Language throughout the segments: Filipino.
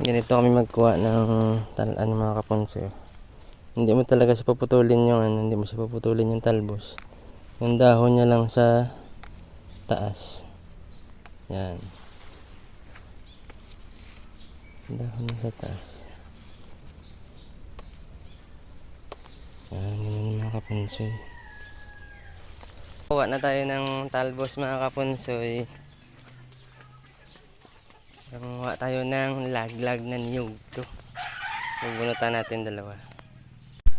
ganito kami magkuha ng tal ano mga kaponso hindi mo talaga siya paputulin yung ano hindi mo siya paputulin yung talbos. Yung dahon niya lang sa taas. Yan. Dahon niya sa taas. Yan yung mga kaponsoy kuha na tayo ng talbos mga kaponsoy Nanguha tayo ng laglag na niyog to. Bubunutan natin dalawa.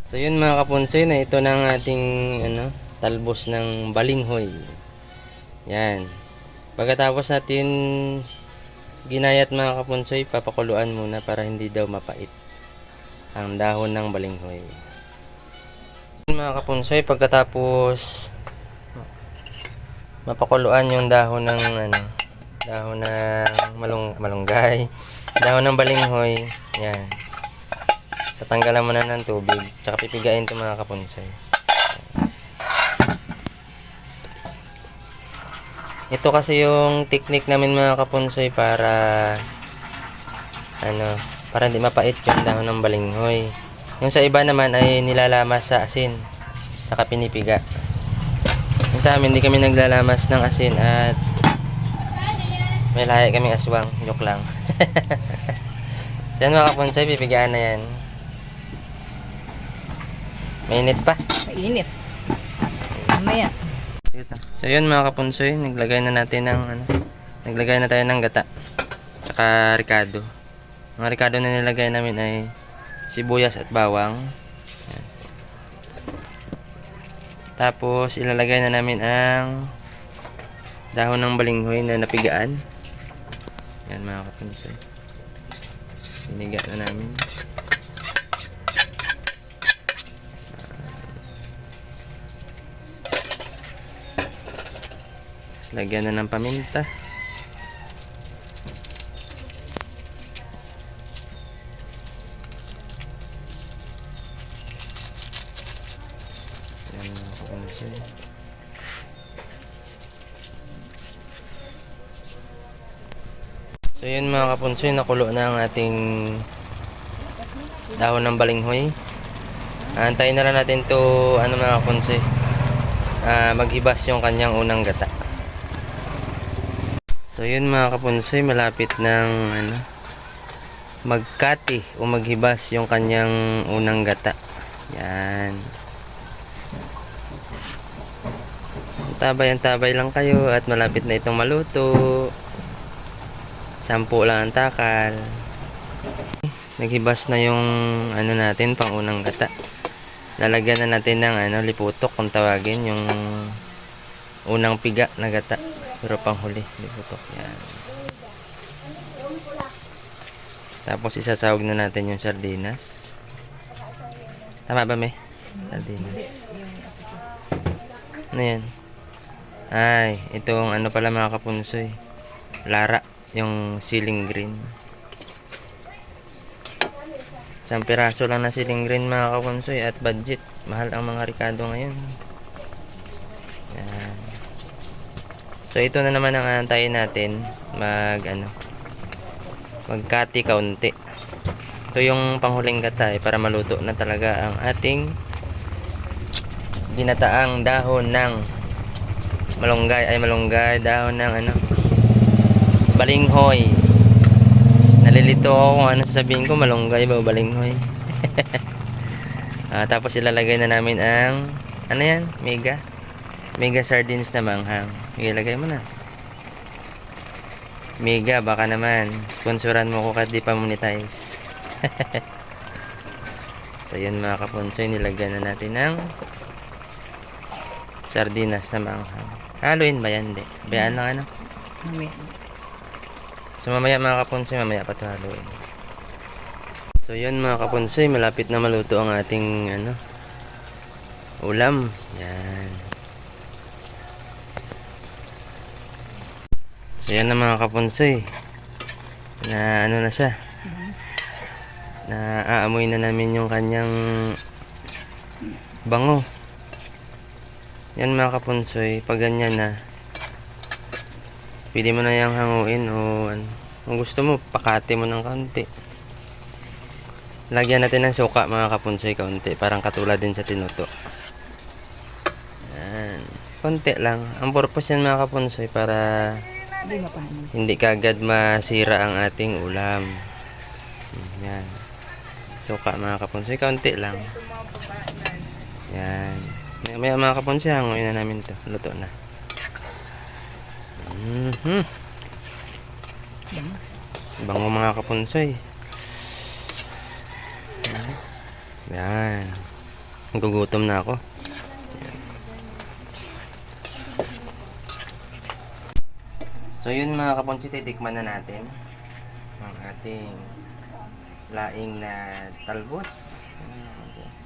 So yun mga kapunsoy na ito ng ating ano, talbos ng balinghoy. Yan. Pagkatapos natin ginayat mga kapunsoy, papakuluan muna para hindi daw mapait ang dahon ng balinghoy. Yun, Mga kapunsoy, pagkatapos mapakuluan yung dahon ng ano, dahon ng malung malunggay, dahon ng balinghoy, yan. Tatanggalan mo na ng tubig, tsaka pipigain ito mga kapunsay. Ito kasi yung technique namin mga kapunsoy para ano, para hindi mapait yung dahon ng balinghoy. Yung sa iba naman ay nilalamas sa asin, tsaka pinipiga. Yung sa amin, hindi kami naglalamas ng asin at may lahi kaming aswang. Joke lang. so yan mga kaponsay, pipigaan na yan. Mainit pa. Mainit. Mamaya. So yun mga kapunsoy, naglagay na natin ng ano, naglagay na tayo ng gata. Tsaka ricado. Ang ricado na nilagay namin ay sibuyas at bawang. Yan. Tapos ilalagay na namin ang dahon ng balinghoy na napigaan. Yan mga kapunsoy. Siniga na namin. Tapos lagyan na ng paminta. Yan mga kapunsoy. So yun mga kapunsoy, nakulo na ang ating dahon ng balinghoy. Antayin na lang natin to ano mga kapunsoy, ah, maghibas yung kanyang unang gata. So yun mga kapunsoy, malapit ng ano, magkati o maghibas yung kanyang unang gata. Yan. Tabay-tabay lang kayo at malapit na itong maluto. Sampu lang ang takal. Naghibas na yung ano natin, pang unang gata. Lalagyan na natin ng ano, liputok kung tawagin, yung unang piga na gata. Pero pang huli, liputok. Yan. Tapos isasawag na natin yung sardinas. Tama ba, me? Sardinas. Ano yan? Ay, itong ano pala mga kapunsoy. Lara, yung ceiling green. Isang piraso lang na ceiling green mga kapunsoy at budget. Mahal ang mga ricado ngayon. Yan. So ito na naman ang antayin natin mag ano magkati kaunti. Ito yung panghuling gata eh, para maluto na talaga ang ating ginataang dahon ng malunggay ay malunggay dahon ng ano balinghoy. Nalilito ako kung ano sasabihin ko malunggay ba o balinghoy. Ah, tapos ilalagay na namin ang ano yan? Mega? Mega sardines na manghang. Ilagay mo na. Mega baka naman. Sponsoran mo ko kahit di pa monetize. So yun mga kapunsoy nilagyan na natin ng sardinas na manghang. Haluin ba yan? Di bayaan lang ano? Mamaya. So mamaya mga kapunsoy, mamaya pa ito. So yun mga kapunsoy, malapit na maluto ang ating ano ulam. Yan. So yan na mga kapunsoy. Na ano na siya. Na aamoy na namin yung kanyang bango. Yan mga kapunsoy, pag ganyan na, pwede mo na yung hanguin o ano. Kung gusto mo, pakati mo ng kaunti. Lagyan natin ng suka mga kapunsoy kaunti. Parang katulad din sa tinuto. Yan. Konti lang. Ang purpose yan mga kapunsoy para Hindi kagad masira ang ating ulam. Yan. Suka mga kapunsoy. Kaunti lang. Yan. Maya mga kapunsoy. Hanguin na namin to. Luto na. Mhm. Bango. Bango mga kapunsoy. Yan. Gugutom na ako. So yun mga kapunsoy, titikman na natin ang ating laing na talbos. Hmm.